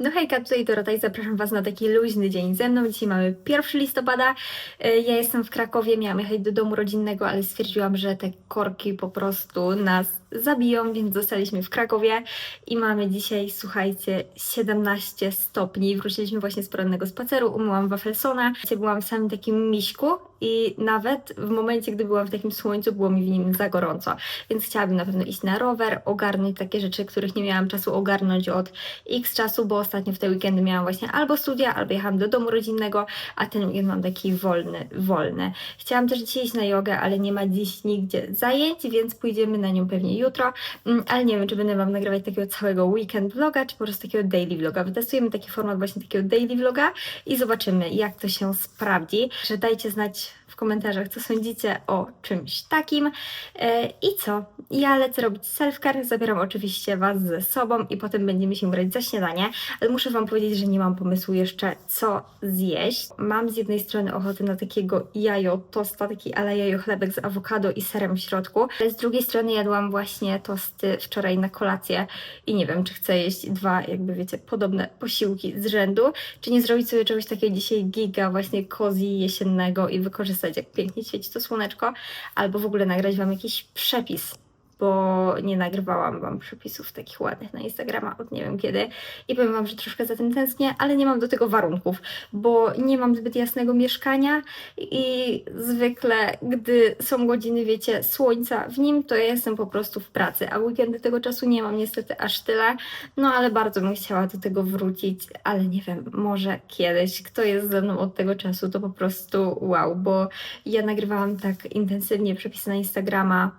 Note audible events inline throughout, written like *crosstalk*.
No hejka, tutaj Dorota i zapraszam Was na taki luźny dzień ze mną. Dzisiaj mamy 1 listopada. E, Ja jestem w Krakowie, miałam jechać do domu rodzinnego, ale stwierdziłam, że te korki po prostu nas zabiją, więc zostaliśmy w Krakowie i mamy dzisiaj, słuchajcie, 17 stopni. Wróciliśmy właśnie z porannego spaceru, umyłam Wafelsona. Byłam w samym takim miśku i nawet w momencie, gdy byłam w takim słońcu, było mi w nim za gorąco. Więc chciałabym na pewno iść na rower, ogarnąć takie rzeczy, których nie miałam czasu ogarnąć od x czasu, bo ostatnio w te weekendy miałam właśnie albo studia, albo jechałam do domu rodzinnego, a ten weekend mam taki wolny, wolny. Chciałam też dzisiaj iść na jogę, ale nie ma dziś nigdzie zajęć, więc pójdziemy na nią pewnie jutro, Mm, ale nie wiem, czy będę Wam nagrywać takiego całego weekend vloga, czy po prostu takiego daily vloga. Wytestujemy taki format właśnie takiego daily vloga i zobaczymy, jak to się sprawdzi. Że dajcie znać komentarzach, co sądzicie o czymś takim. E, I co? Ja lecę robić self-care, zabieram oczywiście Was ze sobą i potem będziemy się brać za śniadanie, ale muszę Wam powiedzieć, że nie mam pomysłu jeszcze, co zjeść. Mam z jednej strony ochotę na takiego jajo tosta, taki ala jajo chlebek z awokado i serem w środku, ale z drugiej strony jadłam właśnie tosty wczoraj na kolację i nie wiem, czy chcę jeść dwa, jakby wiecie, podobne posiłki z rzędu, czy nie zrobić sobie czegoś takiego dzisiaj giga, właśnie cozy jesiennego i wykorzystać, jak pięknie świeci to słoneczko, albo w ogóle nagrać Wam jakiś przepis, bo nie nagrywałam Wam przepisów takich ładnych na Instagrama od nie wiem kiedy i powiem Wam, że troszkę za tym tęsknię, ale nie mam do tego warunków, bo nie mam zbyt jasnego mieszkania i zwykle, gdy są godziny, wiecie, słońca w nim, to ja jestem po prostu w pracy, a weekendy tego czasu nie mam niestety aż tyle, no ale bardzo bym chciała do tego wrócić, ale nie wiem, może kiedyś, kto jest ze mną od tego czasu, to po prostu wow, bo ja nagrywałam tak intensywnie przepisy na Instagrama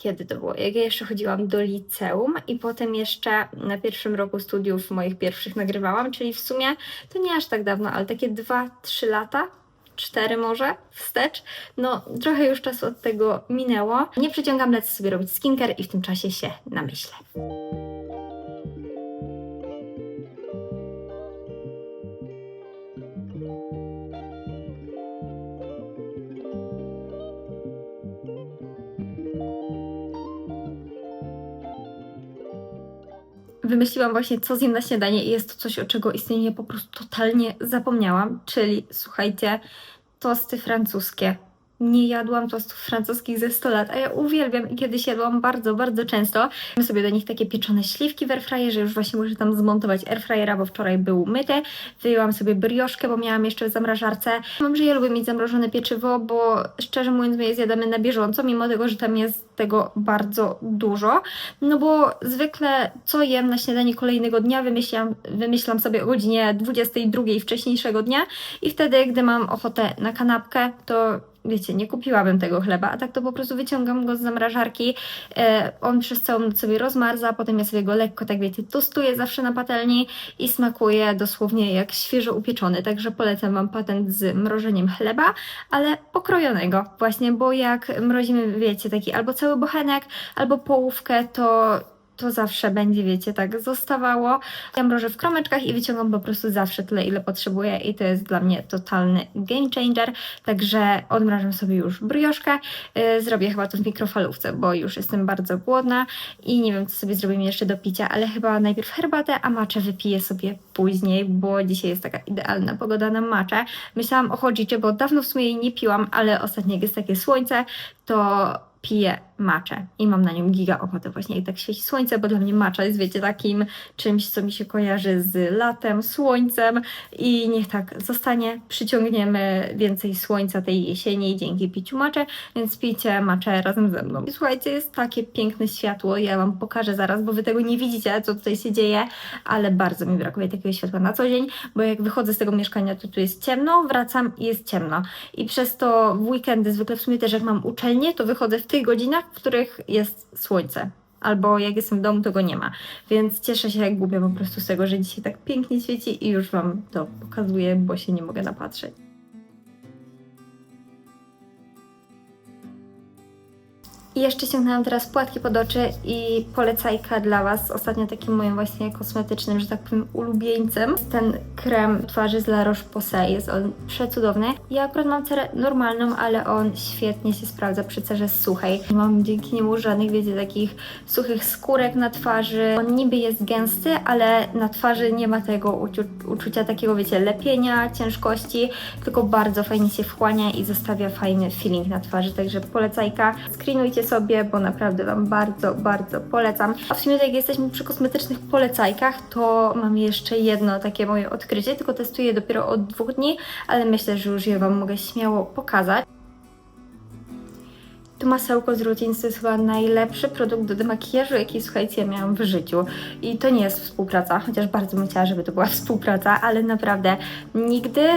kiedy to było? Jak ja jeszcze chodziłam do liceum i potem jeszcze na pierwszym roku studiów moich pierwszych nagrywałam, czyli w sumie to nie aż tak dawno, ale takie 2-3 lata, 4 może wstecz. No trochę już czasu od tego minęło. Nie przeciągam, lecę sobie robić skincare i w tym czasie się namyślę. Wymyśliłam właśnie, co zjem na śniadanie i jest to coś, o czego istnienie po prostu totalnie zapomniałam, czyli słuchajcie, tosty francuskie. Nie jadłam tostów francuskich ze 100 lat, a ja uwielbiam i kiedyś jadłam bardzo, bardzo często. Mam sobie do nich takie pieczone śliwki w airfryerze, już właśnie muszę tam zmontować airfryera, bo wczoraj był myty. Wyjęłam sobie brioszkę, bo miałam jeszcze w zamrażarce. Mam, że ja lubię mieć zamrożone pieczywo, bo szczerze mówiąc my je zjadamy na bieżąco, mimo tego, że tam jest tego bardzo dużo. No bo zwykle co jem na śniadanie kolejnego dnia, wymyślam, wymyślam sobie o godzinie 22 wcześniejszego dnia i wtedy, gdy mam ochotę na kanapkę, to wiecie, nie kupiłabym tego chleba, a tak to po prostu wyciągam go z zamrażarki, e, on przez całą noc sobie rozmarza, potem ja sobie go lekko, tak wiecie, tostuję zawsze na patelni i smakuje dosłownie jak świeżo upieczony, także polecam Wam patent z mrożeniem chleba, ale pokrojonego właśnie, bo jak mrozimy, wiecie, taki albo cały bochenek, albo połówkę, to to zawsze będzie, wiecie, tak zostawało. Ja mrożę w kromeczkach i wyciągam po prostu zawsze tyle, ile potrzebuję i to jest dla mnie totalny game changer. Także odmrażam sobie już brioszkę. Yy, zrobię chyba to w mikrofalówce, bo już jestem bardzo głodna i nie wiem, co sobie zrobimy jeszcze do picia, ale chyba najpierw herbatę, a maczę wypiję sobie później, bo dzisiaj jest taka idealna pogoda na maczę. Myślałam o chodzicie, bo dawno w sumie jej nie piłam, ale ostatnio jak jest takie słońce, to piję maczę i mam na nią giga ochotę właśnie. I tak świeci słońce, bo dla mnie macza jest wiecie takim czymś, co mi się kojarzy z latem, słońcem. I niech tak zostanie, przyciągniemy więcej słońca tej jesieni. Dzięki piciu maczy, więc pijcie maczę razem ze mną. I słuchajcie, jest takie piękne światło, ja wam pokażę zaraz, bo wy tego nie widzicie, co tutaj się dzieje, ale bardzo mi brakuje takiego światła na co dzień, bo jak wychodzę z tego mieszkania, to tu jest ciemno, wracam i jest ciemno. I przez to w weekendy, zwykle w sumie też jak mam uczelnię, to wychodzę w tych godzinach, w których jest słońce. Albo jak jestem w domu, to go nie ma. Więc cieszę się jak głupia po prostu z tego, że dzisiaj tak pięknie świeci i już Wam to pokazuję, bo się nie mogę napatrzeć. I jeszcze ściągnęłam teraz płatki pod oczy i polecajka dla Was. Ostatnio takim moim właśnie kosmetycznym, że tak powiem, ulubieńcem. Ten krem twarzy z La Roche-Posay. Jest on przecudowny. Ja akurat mam cerę normalną, ale on świetnie się sprawdza przy cerze suchej. Nie mam dzięki niemu żadnych, wiecie, takich suchych skórek na twarzy. On niby jest gęsty, ale na twarzy nie ma tego uczu- uczucia takiego, wiecie, lepienia, ciężkości, tylko bardzo fajnie się wchłania i zostawia fajny feeling na twarzy. Także polecajka. Screenujcie sobie, bo naprawdę Wam bardzo, bardzo polecam. A w sumie, jak jesteśmy przy kosmetycznych polecajkach, to mam jeszcze jedno takie moje odkrycie, tylko testuję dopiero od dwóch dni, ale myślę, że już je Wam mogę śmiało pokazać. To masełko z Routines to jest chyba najlepszy produkt do demakijażu, jaki słuchajcie, miałam w życiu. I to nie jest współpraca, chociaż bardzo bym chciała, żeby to była *laughs* współpraca, ale naprawdę nigdy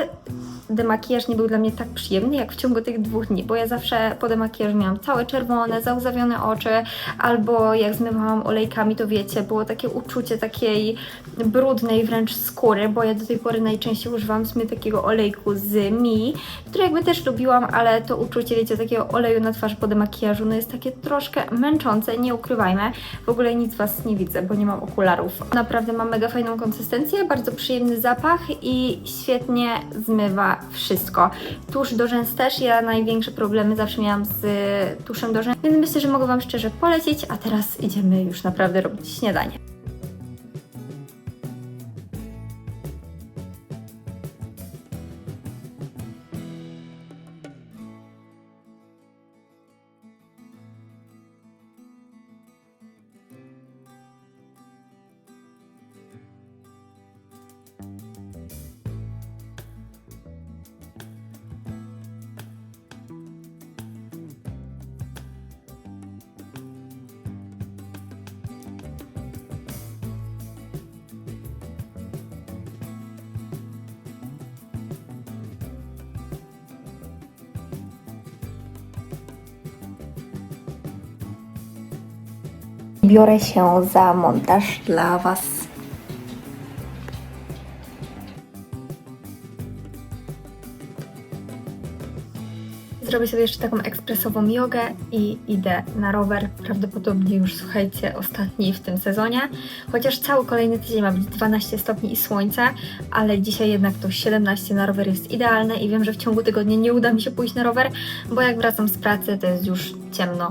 demakijaż nie był dla mnie tak przyjemny, jak w ciągu tych dwóch dni, bo ja zawsze po demakijażu miałam całe czerwone, załzawione oczy, albo jak zmywałam olejkami, to wiecie, było takie uczucie takiej brudnej wręcz skóry, bo ja do tej pory najczęściej używam w takiego olejku z Mi, który jakby też lubiłam, ale to uczucie, wiecie, takiego oleju na twarz po demakijażu, no jest takie troszkę męczące, nie ukrywajmy. W ogóle nic Was nie widzę, bo nie mam okularów. Naprawdę mam mega fajną konsystencję, bardzo przyjemny zapach i świetnie zmywa wszystko. Tusz do rzęs też, ja największe problemy zawsze miałam z tuszem do rzęs, więc myślę, że mogę Wam szczerze polecić, a teraz idziemy już naprawdę robić śniadanie. Biorę się za montaż dla Was. Zrobię sobie jeszcze taką ekspresową jogę i idę na rower. Prawdopodobnie już słuchajcie, ostatni w tym sezonie. Chociaż cały kolejny tydzień ma być 12 stopni i słońce, ale dzisiaj jednak to 17 na rower jest idealne i wiem, że w ciągu tygodnia nie uda mi się pójść na rower, bo jak wracam z pracy, to jest już ciemno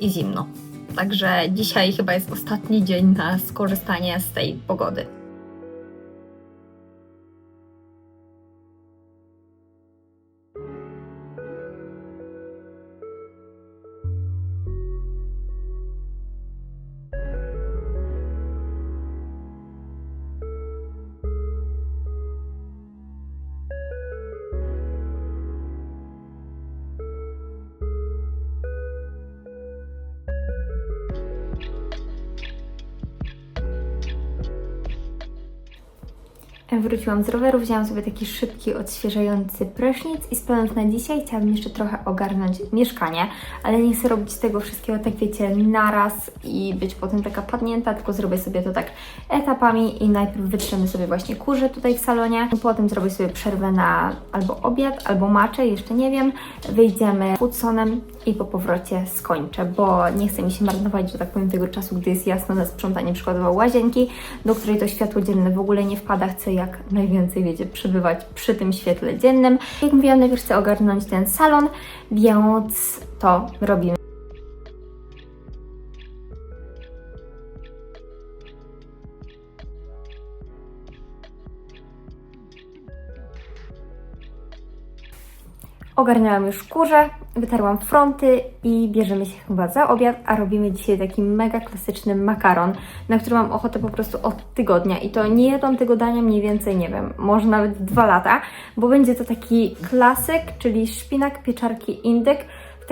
i zimno. Także dzisiaj chyba jest ostatni dzień na skorzystanie z tej pogody. Wróciłam z roweru, wzięłam sobie taki szybki, odświeżający prysznic i spędzając na dzisiaj chciałabym jeszcze trochę ogarnąć mieszkanie, ale nie chcę robić tego wszystkiego, tak wiecie, naraz i być potem taka padnięta, tylko zrobię sobie to tak etapami i najpierw wytrzemy sobie właśnie kurze tutaj w salonie, potem zrobię sobie przerwę na albo obiad, albo maczę, jeszcze nie wiem, wyjdziemy foodsonem i po powrocie skończę, bo nie chcę mi się marnować, że tak powiem, tego czasu, gdy jest jasno na sprzątanie przykładowo łazienki, do której to światło dzienne w ogóle nie wpada, chcę jak najwięcej, wiecie, przebywać przy tym świetle dziennym. Jak mówiłam, najpierw chcę ogarnąć ten salon, więc to robimy. Ogarnęłam już kurze, wytarłam fronty i bierzemy się chyba za obiad, a robimy dzisiaj taki mega klasyczny makaron, na który mam ochotę po prostu od tygodnia. I to nie jadłam tego dania mniej więcej, nie wiem, może nawet dwa lata, bo będzie to taki klasyk, czyli szpinak, pieczarki, indyk,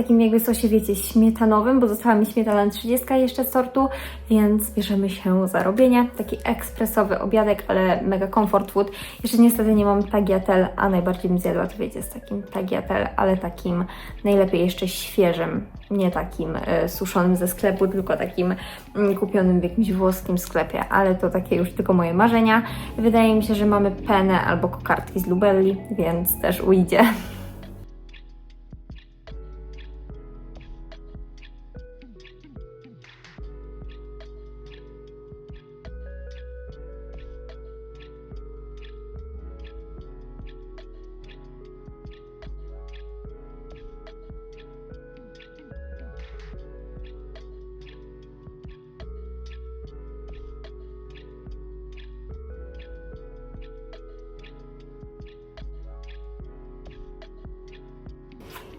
takim jakby sosie, wiecie, śmietanowym, bo została mi śmietana 30 jeszcze z sortu, więc bierzemy się za robienie. Taki ekspresowy obiadek, ale mega comfort food. Jeszcze niestety nie mam tagliatelle, a najbardziej bym zjadła, to wiecie, z takim tagliatelle, ale takim najlepiej jeszcze świeżym, nie takim e, suszonym ze sklepu, tylko takim mm, kupionym w jakimś włoskim sklepie, ale to takie już tylko moje marzenia. Wydaje mi się, że mamy penę albo kokardki z Lubelli, więc też ujdzie.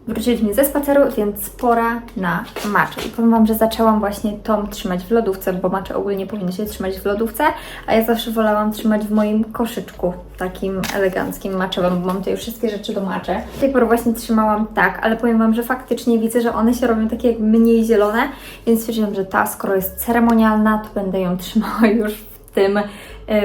Wróciliśmy ze spaceru, więc pora na maczę. I powiem Wam, że zaczęłam właśnie tą trzymać w lodówce, bo macze ogólnie powinny się trzymać w lodówce, a ja zawsze wolałam trzymać w moim koszyczku, takim eleganckim maczowym, bo mam tutaj wszystkie rzeczy do maczy. Do tej pory właśnie trzymałam tak, ale powiem Wam, że faktycznie widzę, że one się robią takie mniej zielone, więc stwierdziłam, że ta, skoro jest ceremonialna, to będę ją trzymała *laughs* już w tym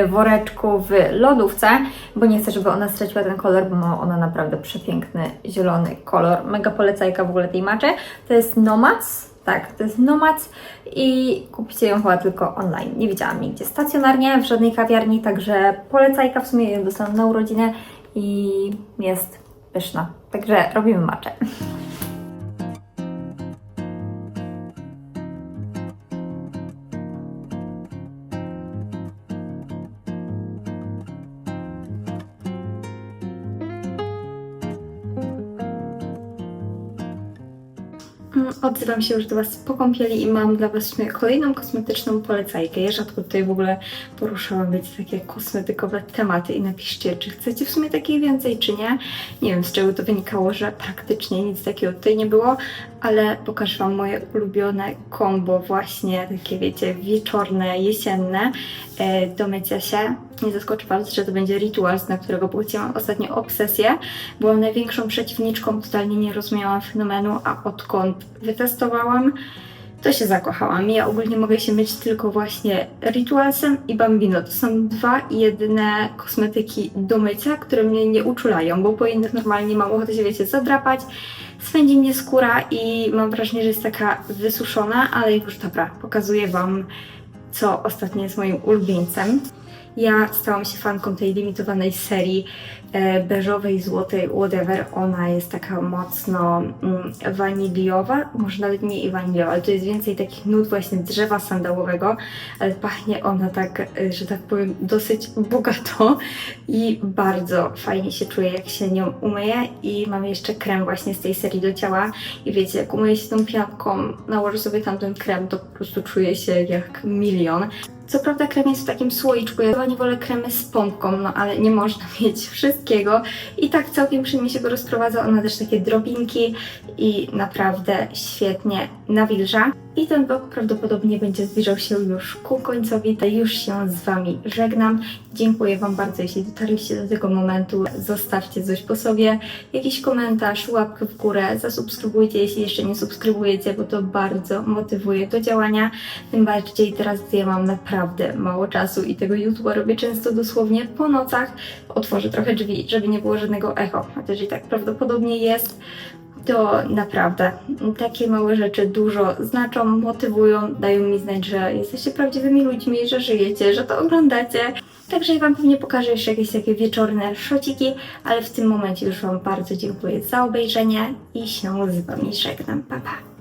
woreczku w lodówce, bo nie chcę, żeby ona straciła ten kolor, bo ma ona naprawdę przepiękny zielony kolor. Mega polecajka w ogóle tej maczy. To jest Nomads, tak, to jest Nomads i kupicie ją chyba tylko online. Nie widziałam nigdzie stacjonarnie, w żadnej kawiarni, także polecajka, w sumie ją dostałam na urodzinę i jest pyszna. Także robimy maczę. Odzywam się już do Was po kąpieli i mam dla Was kolejną kosmetyczną polecajkę. Ja rzadko tutaj w ogóle poruszałam być takie kosmetykowe tematy i napiszcie, czy chcecie w sumie takiej więcej, czy nie. Nie wiem z czego to wynikało, że praktycznie nic takiego tutaj nie było, ale pokażę Wam moje ulubione kombo właśnie takie wiecie, wieczorne, jesienne e, do mycia się. Nie zaskoczy Was, że to będzie Rituals, na którego płaciłam ostatnio obsesję. Byłam największą przeciwniczką, totalnie nie rozumiałam fenomenu, a odkąd wytestowałam, to się zakochałam. Ja ogólnie mogę się myć tylko właśnie Ritualsem i Bambino. To są dwa jedyne kosmetyki do mycia, które mnie nie uczulają, bo po innych normalnie mam ochotę się, wiecie, zadrapać, swędzi mnie skóra i mam wrażenie, że jest taka wysuszona, ale już dobra, pokazuję Wam, co ostatnio jest moim ulubieńcem. Ja stałam się fanką tej limitowanej serii beżowej, złotej, whatever. Ona jest taka mocno mm, waniliowa, może nawet nie i waniliowa, ale to jest więcej takich nut właśnie drzewa sandałowego, ale pachnie ona tak, e, że tak powiem, dosyć bogato i bardzo fajnie się czuję, jak się nią umyję i mam jeszcze krem właśnie z tej serii do ciała i wiecie, jak umyję się tą pianką, nałożę sobie tamten krem, to po prostu czuję się jak milion. Co prawda krem jest w takim słoiczku, ja chyba nie wolę kremy z pompką, no ale nie można *laughs* mieć wszystkiego. I tak całkiem przyjemnie się go rozprowadza, ona też takie drobinki i naprawdę świetnie nawilża. I ten blog prawdopodobnie będzie zbliżał się już ku końcowi, już się z Wami żegnam. Dziękuję Wam bardzo, jeśli dotarliście do tego momentu. Zostawcie coś po sobie, jakiś komentarz, łapkę w górę, zasubskrybujcie, jeśli jeszcze nie subskrybujecie, bo to bardzo motywuje do działania. Tym bardziej teraz, gdy ja mam naprawdę mało czasu i tego YouTube'a robię często dosłownie po nocach. Otworzę trochę drzwi, żeby nie było żadnego echo, chociaż i tak prawdopodobnie jest to naprawdę takie małe rzeczy dużo znaczą, motywują, dają mi znać, że jesteście prawdziwymi ludźmi, że żyjecie, że to oglądacie. Także ja Wam pewnie pokażę jeszcze jakieś takie wieczorne szociki, ale w tym momencie już Wam bardzo dziękuję za obejrzenie i się z Wami żegnam. Pa, pa.